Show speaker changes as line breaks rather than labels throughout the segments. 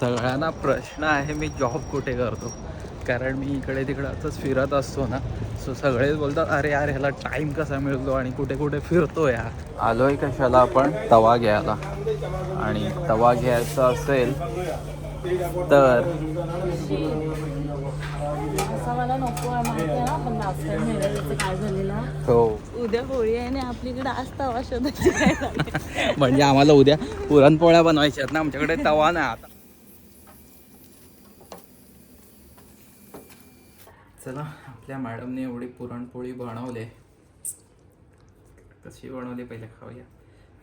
सगळ्यांना प्रश्न आहे मी जॉब कुठे करतो? कारण मी इकडे तिकडे असंच फिरत असतो ना सो सगळेच बोलतात अरे यार ह्याला टाईम कसा मिळतो आणि कुठे कुठे फिरतो या आलोय कशाला आपण? तवा घ्यायला. आणि तवा घ्यायचा असेल तर? हो.
उद्या होळी आहे आज तवा शोधायची
म्हणजे आम्हाला उद्या पुरणपोळ्या बनवायच्या आहेत ना आमच्याकडे तवा नाही आता. चला आपल्या मॅडमने एवढी पुरणपोळी बनवले. कशी बनवली पहिले खाऊया.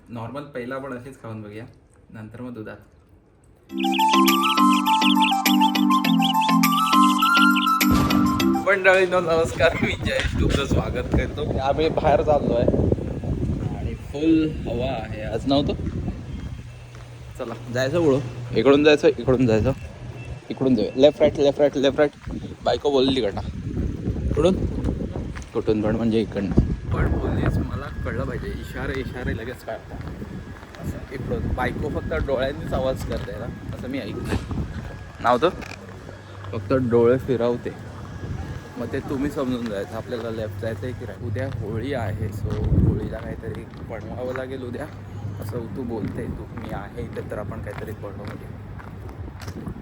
नॉर्मल पहिला आपण अशीच खाऊन बघूया. नंतर मग दुधात. मंडळीनो नमस्कार. मी जयेश तुमचं स्वागत करतो. आम्ही बाहेर चाललो आहे आणि फुल हवा आहे आज. नव्हतं? चला जायचं उडो इकडून जायचं इकडून जायचं. इकडून जाऊया. Left right left right left right बायको बोलली तिकडनं. कुठून? कुठून पण म्हणजे इकडनं. पण बोललीस मला कळलं पाहिजे. इशारे इशारे लगेच कळतात असं इकडून बायको फक्त डोळ्यांनीच आवाज करते ना असं मी ऐकलं. नव्हतं फक्त डोळे फिरवते. मग ते तुम्ही समजून जायचं. आपल्याला लेफ्ट जायचं आहे की राईट उद्या होळी आहे सो होळीला काहीतरी बनवावं लागेल उद्या. असं तू बोलते तू मी आहे इथे तर आपण काहीतरी बनवूया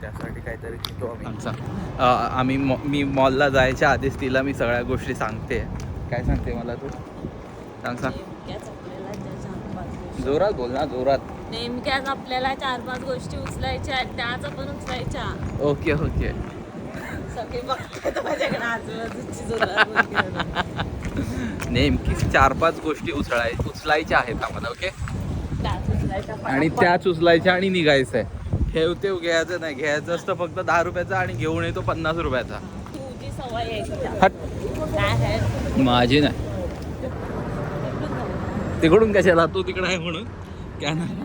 त्यासाठी काहीतरी शिकतो आम्ही. आम्ही मॉ मी मॉलला जायच्या आधीच तिला मी सगळ्या गोष्टी सांगते. काय सांगते मला तू? सांग सांग. जोरात बोल ना जोरात.
नेमक्याच आपल्याला चार पाच गोष्टी उचलायच्या आहेत त्याच आपण उचलायच्या.
Okay okay. नेमकी चार पाच गोष्टी उचलाय उचलायच्या आहेत आम्हाला ओके?
त्याच उचलायच्या
आणि. त्याच उचलायच्या आणि निघायचं आहे ठेवते घ्यायचं नाही. घ्यायचं असतं फक्त दहा रुपयाचा आणि घेऊन येतो पन्नास रुपयाचा? हट. माझी नाही. तिकडून कशाला? तू तिकडे आहे म्हणून. क्या नाही.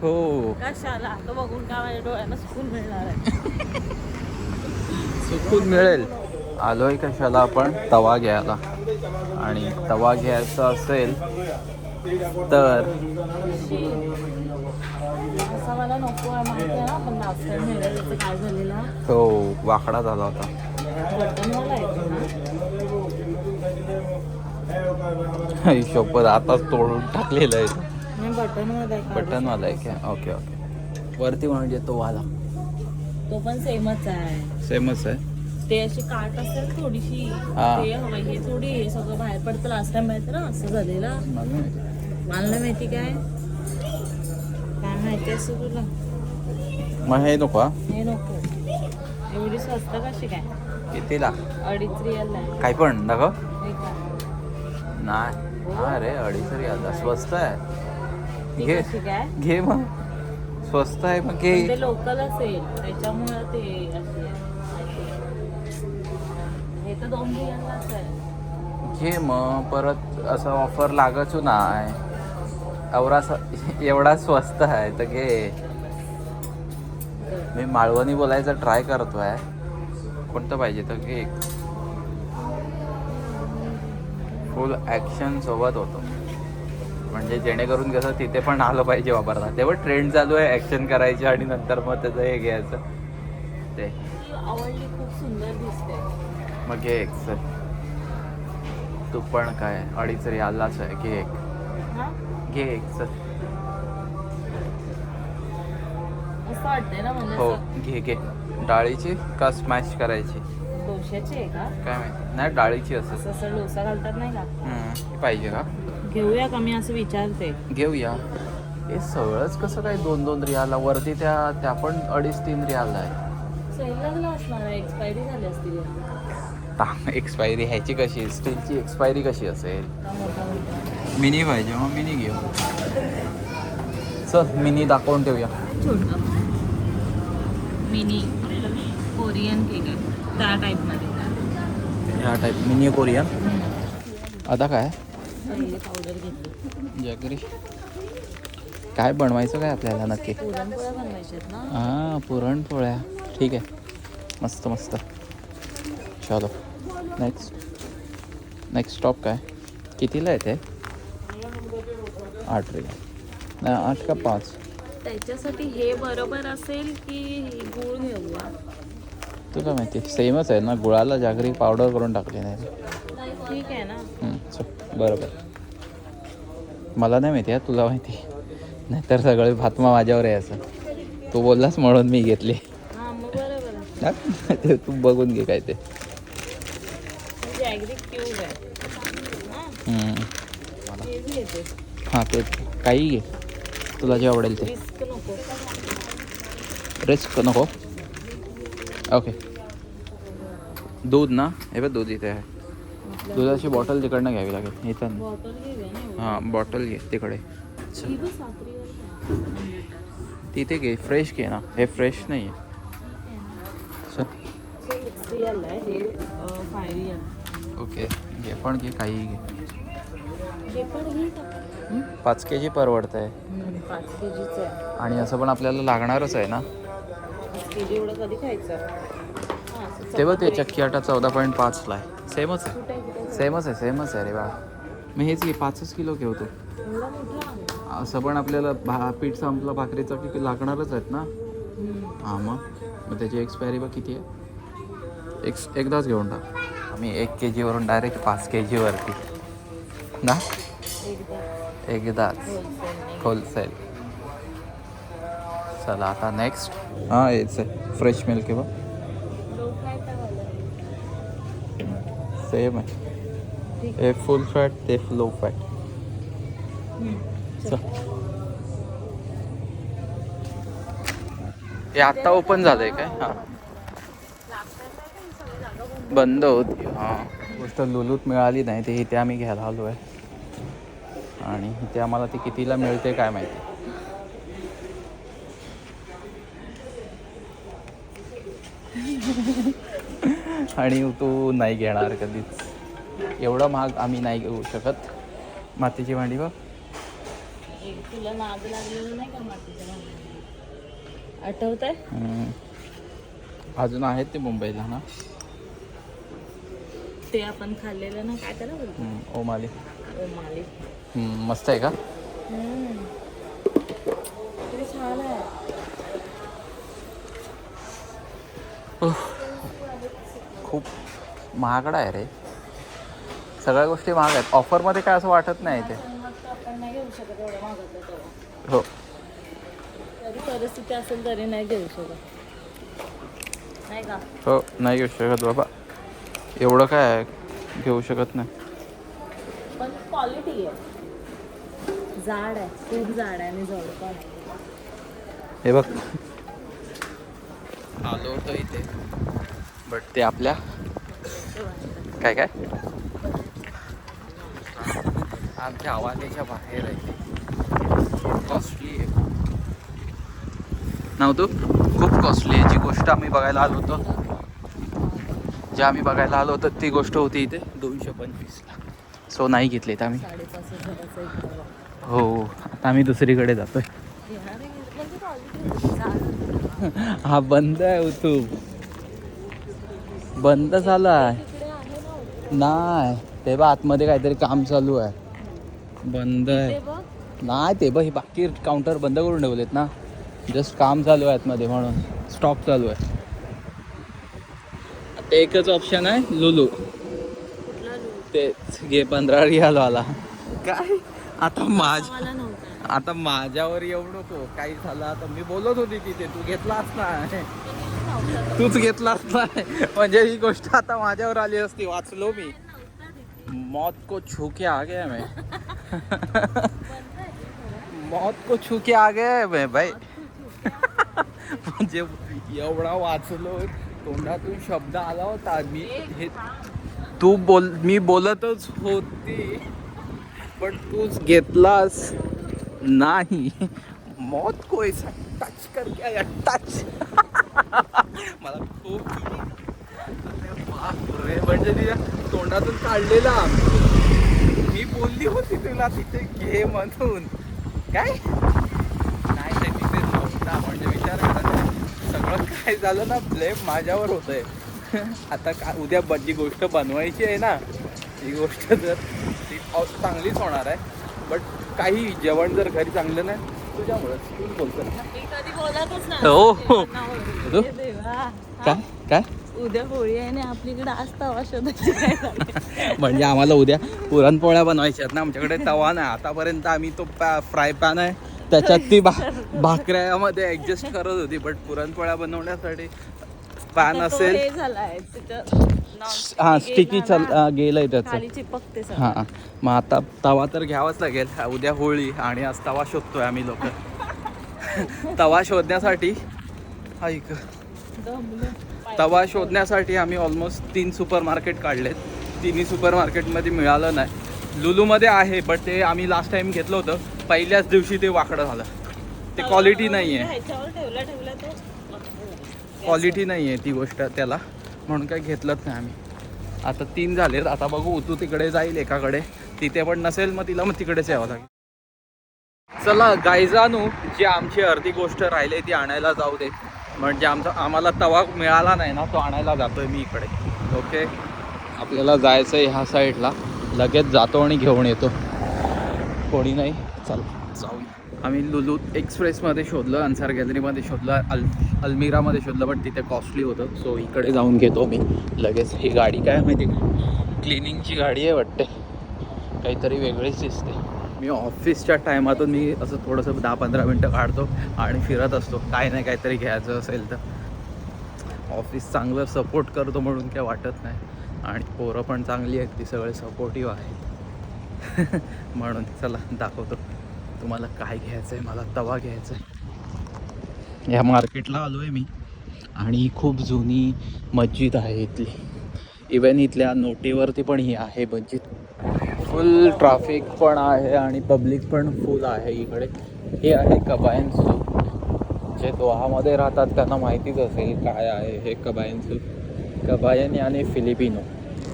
हो.
कशाला? तो बघून का माझ्या डोळ्यांना सुकून मिळणार आहे?
सुकून मिळेल. आलोय कशाला आपण? तवा घ्यायला. आणि तवा घ्यायचा असेल तर हो वाकडा झाला होता.
बटनवाला
हिशोबत आताच तोडून टाकलेलं आहे.
मी बटनमध्ये
बटन वाला आहे काय ओके ओके. वरती म्हणजे तो वाला.
तो पण सेमच आहे.
सेमच आहे.
ते अशी काट असतात थोडीशी.
हा.
हे थोडी सगळं बाहेर पडतं. लास्ट टाइम माहिती ना असं झालेलं. मला माहिती काय? काय माहिती असं तुला?
मग हे नको हा?
हे नको. एवढी स्वस्त कशी काय?
कितीला?
अडीच रिअल आहे.
काय पण दाखव.
हे?
नाही. हा रे अडीच रियाला स्वस्त आहे.
ती
घे.
कशी काय?
घे मग. स्वस्त आहे मग घे.
पण ते लोकल असेल. त्याच्यामुळे ते अशी आहे. हे तर दोन आहे.
घे मग. परत असं ऑफर लागच नाही. एवढा एवढा स्वस्त आहे तर घे. मी माळवणी बोलायचा ट्राय करतोय. कोणतं पाहिजे तर घे. फुल ॲक्शन सोबत होतो. म्हणजे जेणेकरून कसं तिथे पण आलं पाहिजे वापरता. तेव्हा ट्रेंड चालू आहे ॲक्शन करायची आणि नंतर मग त्याचं हे घ्यायचं. ते. मग घे एक सर तू पण काय अडीच रे आलाच आहे. घे एक. घे एक सर
असं वाटतंय ना म्हणजे
हो
असं.
घे घे. डाळीची का स्मॅश करायची?
डोश्याची आहे का?
काय माहिती? नाही डाळीची असेल
असं असं डोसा घालतात नाही का?
हम्म, हे पाहिजे का?
घेऊया का मी असं विचारते?
घेऊया. हे सगळंच कसं काय दोन दोन रियाला? वरती त्या त्या पण अडीच तीन रियाला आहे.
सेल लागला असणार आहे एक्सपायरी झाली असतील
ता एक्सपायरी ह्याची कशी? स्टीलची एक्सपायरी कशी असेल?
का मोठा मोठा
मिनी पाहिजे मग मिनी घेऊ. चल मिनी दाखवून ठेवूया.
छोटा मिनी कोरियन केक आहे. त्या टाईपमध्ये
ह्या टाईप मिनी कोरियन. आता काय?
पहिले पावडर घेतली.
जगरी. काय बनवायचं काय आपल्याला नक्की?
पुरणपोळ्या ना?
हां पुरणपोळ्या. ठीक आहे. मस्त मस्त. चलो. नेक्स्ट नेक्स्ट स्टॉप काय? कितीला आहे ते? आठ रे नाही आठ का पाच?
त्याच्यासाठी हे बरोबर असेल की गुळ घेऊया
तुला माहिती सेमच आहे ना गुळाला जागरी पावडर करून टाकली नाही.
ठीक आहे ना.
बरोबर. मला नाही माहिती हा तुला माहिती. नाहीतर सगळे भातमा माझ्यावर आहे असं. तू बोललास म्हणून मी घेतली.
मग बरोबर आहे?
ते तू बघून घे काय ते
म्हणजे ॲग्री क्यूब आहे हा
हम्म.
हे बी येते
हां ते काही घे. तुला जे आवडेल ते.
रिस्क नको.
ओके दूध ना? हे बघ दूध इथे आहे. दुधाची बॉटल तिकडनं घ्यावी लागेल. इथं हां बॉटल घे तिकडे. तिथे घे फ्रेश घे ना. हे फ्रेश नाही आहे ओके घे पण घे काही घे? पाच के जी परवडतं आहे
पाच के जीचं आहे.
आणि असं पण आपल्याला लागणारच आहे ना?
पाच के जी एवढं कधी खायचं? हा, असं
तेव्हा ते चक्की आटा चौदा पॉईंट पाचला आहे. सेमच आहे.
कुठे कुठे?
सेमच आहे सेमच आहे रे बा. मी हेच घे पाचच किलो ठेवतो
एवढा मोठा आहे.
असं पण आपल्याला भा पीठ संपलं भाकरीचं की लागणारच आहेत ना?
हम्म.
हां मग. मग त्याची एक्सपायरी बघ किती आहे? एक एकदाच घेऊन टाक. आम्ही एक के जीवरून डायरेक्ट पाच के जीवरती ना?
एकदा.
एकदाच. होलसेल चला आता नेक्स्ट हां हेच आहे फ्रेश मिल्क
टाकायला?
सेम आहे. हे फुल फॅट ते लो फॅट हे आत्ता ओपन झालंय काय? हां. बंद होती हां. गोष्ट लुलूत मिळाली नाही ते इथे आम्ही घ्यायला आलो आहे आणि इथे आम्हाला ती कितीला मिळते काय माहिती. आणि तू नाही घेणार कधीच. एवढं महाग आम्ही नाही घेऊ शकत. मातीची भांडी बघ. हम्म. अजून आहेत ते मुंबईला ना.
ते आपण खाल्लेलं ना काय त्याला
हम्म, ओमाली.
ओमाली.
मस्त आहे का?
छान आहे
खूप महागडा आहे रे. सगळ्या गोष्टी महाग आहेत. ऑफरमध्ये काय असं वाटत नाही ते हो.
तरी परिस्थिती असेल तरी नाही घेऊ शकत. नाही का?
हो नाही घेऊ शकत बाबा. एवढं काय घेऊ शकत नाही.
पण क्वालिटी आहे. जाड आहे खूप जाड आहे आणि जड पण आहे
हे बघ आलो होतो इथे. बट ते आपल्या. काय काय? आमच्या आवाजाच्या बाहेर आहे. कॉस्टली आहे. नव्हतो खूप कॉस्टली आहे. जी गोष्ट आम्ही बघायला आलो होतो जे आम्ही बघायला आलो होतो ती गोष्ट होती इथे. दोनशे पंचवीसला सो नाही घेतलीत आम्ही.
डबा.
हो. आता आम्ही दुसरीकडे जातोय. हा बंद आहे यूट्यूब बंद झाला आहे
तिकडे आहे ना होतं.
नाही ते बघ आतमध्ये काहीतरी काम चालू आहे. बंद
ते
आहे. नाही ते बघ हे बाकी काउंटर बंद करून ठेवलेत ना. जस्ट काम चालू आहे आतमध्ये म्हणून. स्टॉक चालू आहे. आता एकच ऑप्शन आहे लुलू. तेच घे पंधरा रियाल आला काय? आता माझ आता माझ्यावर येऊ नको. काही झालं आता मी बोलत होती तिथे तू घेतलाच
नव्हता
तूच घेतलाच नाही. म्हणजे ही गोष्ट आता माझ्यावर आली असती वाचलो मी. मौत को छू के आ गया मैं. मौत को छू के आ गया मैं भाई. म्हणजे एवढा वाचलो तोंडातून शब्द आला होता. मी हे तू बोल मी बोलतच होती. पण तूच घेतलास नाही. मौत को ऐसा टच करके आया टच मला खूप अरे बापरे म्हणजे तिच्या तोंडातून काढलेला. मी बोलली होती तुला तिथे घे म्हणून. काय? नाही ते तिथे नव्हता. म्हणजे विचार करा. सगळं काय झालं ना ब्लेम माझ्यावर होतंय. आता का उद्या जी गोष्ट बनवायची आहे ना ती गोष्ट जर ती चांगलीच होणार आहे. बट काही जेवण जर घरी चांगलं नाही
नाही.
हो.
हे देवा.
काय? काय?
उद्या होळी आहे आणि आपलीकडे आज तवा शोधायची?
म्हणजे आम्हाला उद्या पुरणपोळ्या बनवायच्या आहेत ना आमच्याकडे. तवा नाही. आतापर्यंत आम्ही तो फ्राय पॅन आहे. त्याच्यात ती भा भाकऱ्यामध्ये ऍडजस्ट करत होती. बट पुरणपोळ्या बनवण्यासाठी पॅन असेल.
हे
स्टिकी चल गेलंय त्याचं. हा मग आता तवा तर घ्यावाच लागेल. उद्या होळी आणि आज तवा शोधतोय आम्ही लोक. तवा शोधण्यासाठी ऐक. तवा शोधण्यासाठी आम्ही ऑलमोस्ट तीन सुपर मार्केट काढलेत. तिन्ही सुपर मार्केटमध्ये मिळालं नाही. लुलूमध्ये आहे बट ते आम्ही लास्ट टाइम घेतलं होतं. पहिल्याच दिवशी ते वाकडं झालं. ते क्वालिटी नाही आहे
ह्याच्यावर ठेवला ठेवला तो
क्वालिटी नाही आहे ती गोष्ट त्याला. म्हणून काही घेतलंच नाही आम्ही. आता तीन झालेत आता बघू तू तिकडे जाईल एकाकडे. तिथे पण नसेल मग तिला मग तिकडेच यावं लागेल. चला गायजानू जी आमची अर्धी गोष्ट राहिली ती आणायला जाऊ दे. म्हणजे आमचा आम्हाला तवा मिळाला नाही ना तो आणायला जातोय मी इकडे. ओके? आपल्याला जायचं आहे ह्या साईडला. लगेच जातो आणि घेऊन येतो. कोणी नाही. चला. आम्ही लुलू एक्सप्रेसमध्ये शोधलं अन्सार गॅलरीमध्ये शोधलं अल अल्मिरामध्ये शोधलं पण तिथे कॉस्टली होतं. सो इकडे जाऊन घेतो मी. लगेच ही गाडी काय माहिती? क्लिनिंगची गाडी आहे वाटते. काहीतरी वेगळीच दिसते. मी ऑफिसच्या टायमातून मी असं थोडंसं दहा पंधरा मिनटं काढतो आणि फिरत असतो. काय नाही काहीतरी घ्यायचं असेल तर. ऑफिस चांगलं सपोर्ट करतो म्हणून काय वाटत नाही. आणि पोरं पण चांगली आहेत ती सगळे सपोर्टिव्ह आहेत. म्हणून चला दाखवतो. तुम्हाला काय घ्यायचं आहे मला तवा घ्यायचा आहे ह्या मार्केटला आलो आहे मी आणि खूप जुनी मस्जिद आहे इथली. इवन इथल्या नोटीवरती पण ही आहे मस्जिद. फुल ट्रॅफिक पण आहे आणि पब्लिक पण फुल आहे इकडे. हे आहे कबायन सूप जे दोहामध्ये राहतात त्यांना माहितीच असेल काय आहे हे कबायन सूप कबायन आणि फिलिपिनो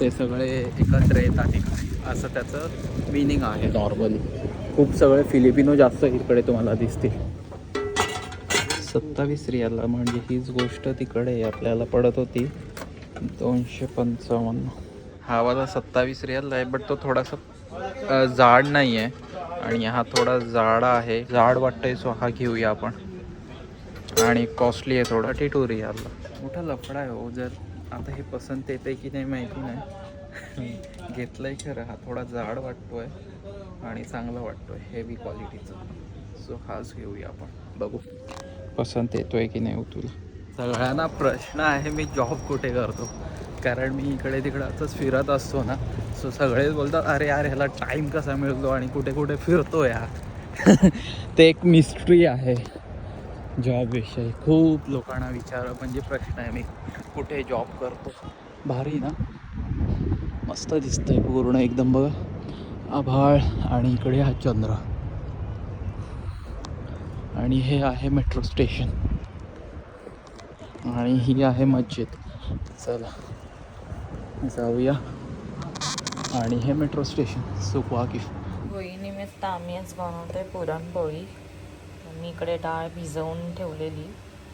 ते सगळे एकत्र येतात असं त्याचं मिनिंग आहे. नॉर्मली खूप सगळे फिलिपिनो जास्त इकडे तुम्हाला दिसतील. सत्तावीस रियाला म्हणजे हीच गोष्ट तिकडे आपल्याला पडत होती. दोनशे पंचावन्न. हा वाला सत्तावीस रियाला आहे बट तो थोडासा जाड नाही आहे. आणि हा थोडा जाड आहे. जाड वाटतंय सो हा घेऊया आपण. आणि कॉस्टली आहे थोडा. टी टू रियालला. मोठा लफडा आहे हो जर आता हे पसंत येते की नाही माहिती नाही. घेतलंय खरं हा थोडा जाड वाटतोय. आणि चांगला वाटतो हेवी क्वालिटीचं सो हाच घेऊया आपण. बघू. पसंत येतोय की नाही हो तुला? सगळ्यांना प्रश्न आहे मी जॉब कुठे करतो? कारण मी इकडे तिकडे असंच फिरत असतो ना. सो सगळेच बोलतात अरे यार ह्याला टाईम कसा मिळतो आणि कुठे कुठे फिरतो यार? ते एक मिस्ट्री आहे. जॉबविषयी खूप लोकांना विचार म्हणजे प्रश्न आहे मी कुठे जॉब करतो? भारी ना? मस्त दिसतंय पूर्ण एकदम बघा. आभाळ आणि इकडे हा चंद्र. आणि हे आहे मेट्रो स्टेशन आणि ही आहे मस्जिद. चला जाऊया. आणि हे मेट्रो स्टेशन सुखवाकीफ
होळीनिमित्त आम्ही आज बनवतोय पुरणपोळी मी इकडे डाळ भिजवून ठेवलेली.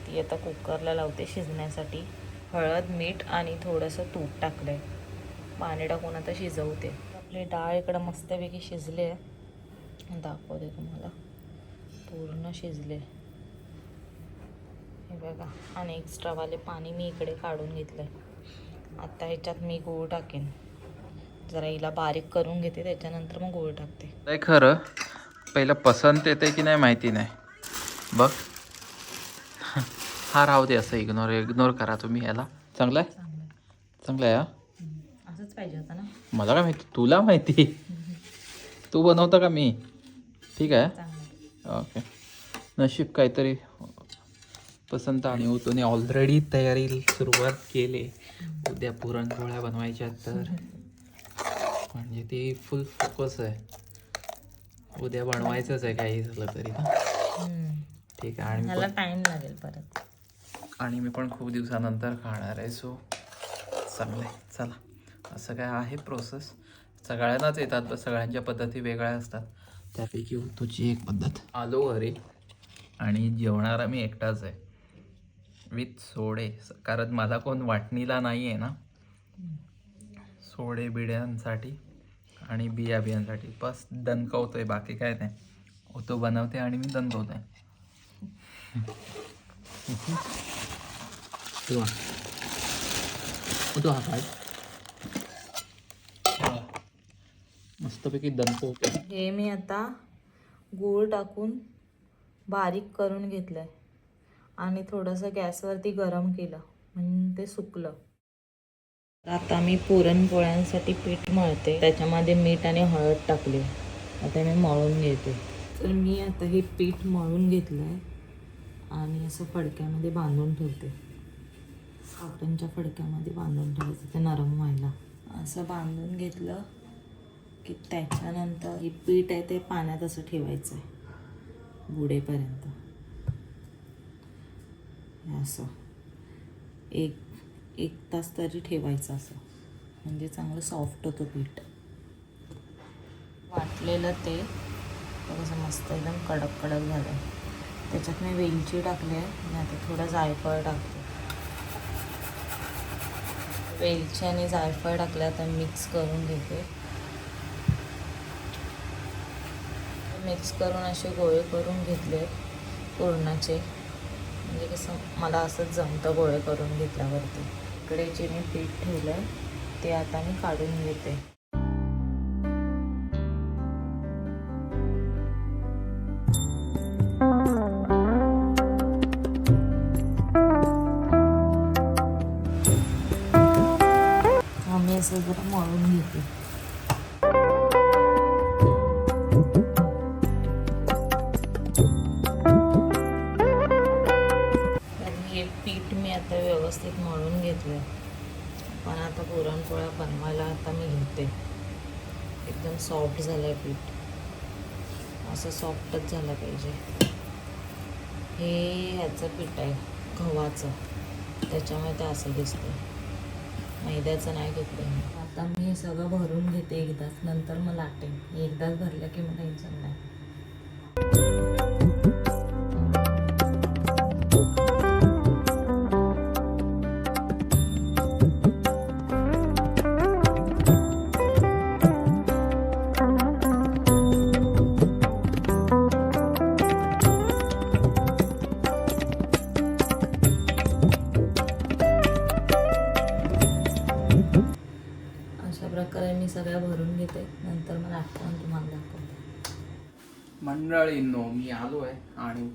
ती आता कुकरला लावते शिजण्यासाठी. हळद मीठ आणि थोडंसं तूप टाकलंय. पाणी टाकून आता शिजवते. आपली डाळ इकडं मस्तपैकी शिजली आहे. दाखवते तुम्हाला. पूर्ण शिजले. हे बघा आणि एक्स्ट्रावाले पाणी मी इकडे काढून घेतलंय. आता ह्याच्यात मी गूळ टाकेन. जरा हिला बारीक करून घेते त्याच्यानंतर मग गूळ टाकते.
नाही खरं पहिलं पसंत येते की नाही माहिती नाही. बघ. हा राहू दे असं इग्नोर इग्नोर करा तुम्ही याला. चांगलं आहे.
चांगलं
आहे हा?
पाहिजे होतं ना?
मला काय माहिती? तुला माहिती? तू बनवता का मी? ठीक आहे. ओके नशीब काहीतरी पसंत आणि होतो आणि ऑलरेडी तयारी सुरुवात केली. उद्या पुरणपोळ्या बनवायच्या तर. म्हणजे ती फुल फोकस आहे. उद्या बनवायचंच आहे काही झालं तरी. ठीक आहे आणि मी
ह्याला
पण-
टाइम लागेल परत.
आणि मी पण खूप दिवसानंतर खाणार आहे सो चांगलं आहे चला. असं काय आहे प्रोसेस सगळ्यांनाच येतात सगळ्यांच्या पद्धती वेगळ्या असतात. त्यापैकी तुझी एक पद्धत. आलो घरी. आणि जेवणारा मी एकटाच आहे. विथ सोडे. कारण मला कोण वाटणीला नाही आहे ना. सोडे बिड्यांसाठी आणि बिया बियांसाठी. बस दणकवतोय बाकी काय नाही. तो बनवते आणि मी दंतवतोय तू तू हा काय मस्तपैकी दंतवते
हे मी आता गूळ टाकून बारीक करून घेतलं आहे आणि थोडंसं गॅसवरती गरम केलं म्हणजे ते सुकलं. आता मी पुरणपोळ्यांसाठी पीठ मळते. त्याच्यामध्ये मीठ आणि हळद टाकली. आता मी मळून घेते. तर मी आता हे पीठ मळून घेतलं आहे आणि असं फडक्यामध्ये बांधून ठेवते. कॉटनच्या फडक्यामध्ये बांधून ठेवायचं ते नरम व्हायला. असं बांधून घेतलं. की त्याच्यानंतर हे पीठ आहे ते पाण्यात असं ठेवायचं आहे बुडेपर्यंत हे असं. एक एक तास तरी ठेवायचं असं. म्हणजे चांगलं सॉफ्ट होतं पीठ. वाटलेलं ते कसं मस्त एकदम कडक कडक झालं आहे त्याच्यात मी वेलची टाकली आहे आणि आता थोडं जायफळ टाकते. वेलची आणि जायफळ टाकल्या आता मिक्स करून घेते. मिक्स करून असे गोळे करून घेतले पुरणाचे. म्हणजे कसं मला असंच जमतं गोळे करून घेतल्यावरती. इकडे जे मी पीठ ठेवलं आहे ते आता मी काढून घेते. मी असं जरा मळून घेते. एकदम सॉफ्ट झालं आहे पीठ. असं सॉफ्टच झालं पाहिजे. हे ह्याचं पीठ आहे गव्हाचं. त्याच्यामुळे ते असं दिसतं मैद्याचं नाही घेतलं आता मी हे सगळं भरून घेते एकदाच. नंतर मग लाटेन. एकदाच भरलं की मग टेन्शन नाही.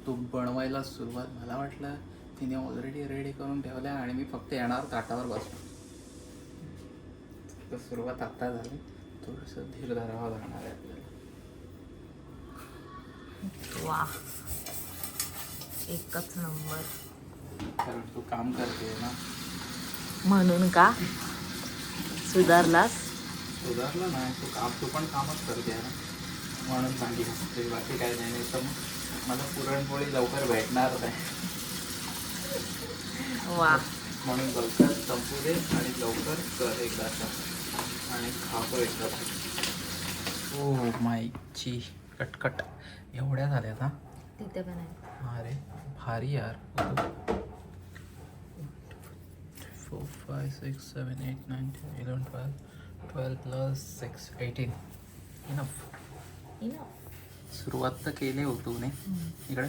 तो बनवायला सुरुवात मला वाटलं तिने ऑलरेडी रेडी करून ठेवल्या आणि मी फक्त येणार ताटावर बसलो तर सुरुवात आत्ता झाली. थोडंसं धीर धरावं लागणार आहे आपल्याला.
वा एकच नंबर.
कारण तू काम करते ना.
म्हणून का? सुधारलास?
सुधारलं नाही तू काम तू पण कामच करते ना. म्हणून चांगली असते बाकी काय नाही नाही तर मग. मला पुरणपोळी लवकर भेटणार नाही.
वा.
म्हणून लवकर संपू दे आणि लवकर कर एकदा आणि खातो एकदा. ओ माईची कटकट. एवढ्या झाल्या ना
तिथे पण आहे.
अरे भारी यार. Four five six seven eight nine ten eleven twelve twelve plus six eighteen enough
Enough.
सुरुवात तर केली हो तू इकडे.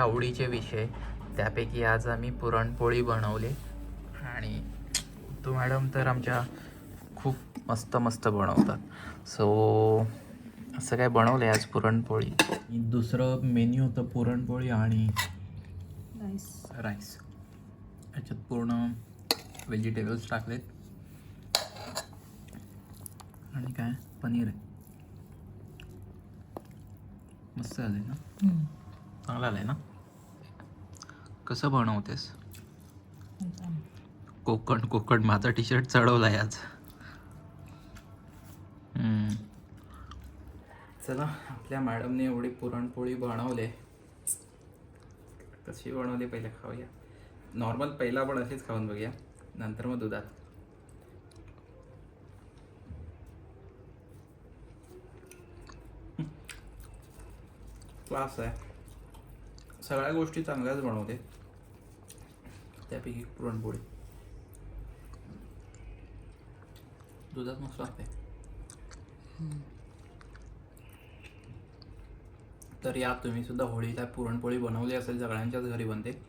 आवडीचे विषय. त्यापैकी आज आम्ही पुरणपोळी बनवली. आणि तो मॅडम तर आमच्या खूप मस्त मस्त बनवतात. सो असं काय बनवलं आहे आज पुरणपोळी? दुसरं मेन्यू होतं पुरणपोळी आणि राईस याच्यात पूर्ण व्हेजिटेबल्स टाकलेत. आणि काय? पनीर आहे. मस्त झालं ना? चांगलं आलं आहे ना? कसं बनवतेस? कोकण कोकण. माझा टी शर्ट चढवला आहे आज चला आपल्या मॅडमने एवढी पुरणपोळी बनवले. कशी बनवली पहिले खाऊया. नॉर्मल पहिला पण अशीच खाऊन बघूया. नंतर मग दुधात. क्लास आहे. सगळ्या गोष्टी चांगल्याच बनवते. त्यापैकी पुरणपोळी. दुधात मस्त लागते. तर या तुम्ही सुद्धा होळीला पुरणपोळी बनवली असेल सगळ्यांच्याच घरी बनते.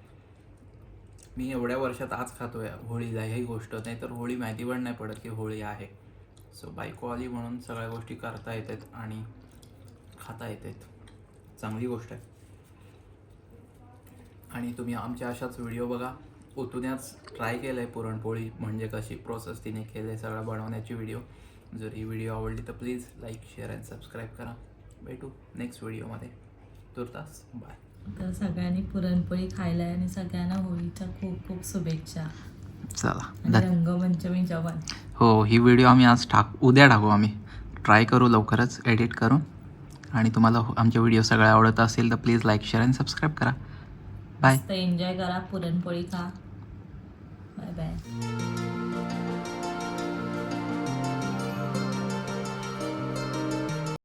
मी एवढ्या वर्षात आज खातोय होळीला ही गोष्ट नाही तर होळी माहिती पण नाही पडत की होळी आहे. सो बायको आली म्हणून सगळ्या गोष्टी करता येतात आणि खाता येतात. चांगली गोष्ट आहे. आणि तुम्ही आमच्या अशाच व्हिडिओ बघा. ओतूनच ट्राय केलं आहे पुरणपोळी म्हणजे कशी? प्रोसेस तिने केली आहे सगळं बनवण्याची व्हिडिओ जर ही व्हिडिओ आवडली तर please like share and subscribe करा. भेटू नेक्स्ट व्हिडिओमध्ये तुर्तास बाय
तर सगळ्यांनी पुरणपोळी खायला आणि सगळ्यांना होळीच्या खूप खूप शुभेच्छा.
चला
आणि रंगपंचमी जवान
हो ही व्हिडिओ आम्ही आज टाक उद्या टाकू आम्ही. ट्राय करू लवकरच एडिट करून आणि तुम्हाला हो- आमचे व्हिडिओ सगळे आवडत असेल तर प्लीज लाईक शेअर आणि सबस्क्राईब करा. बाय
मस्त एन्जॉय करा पुरणपोळी खा बाय बाय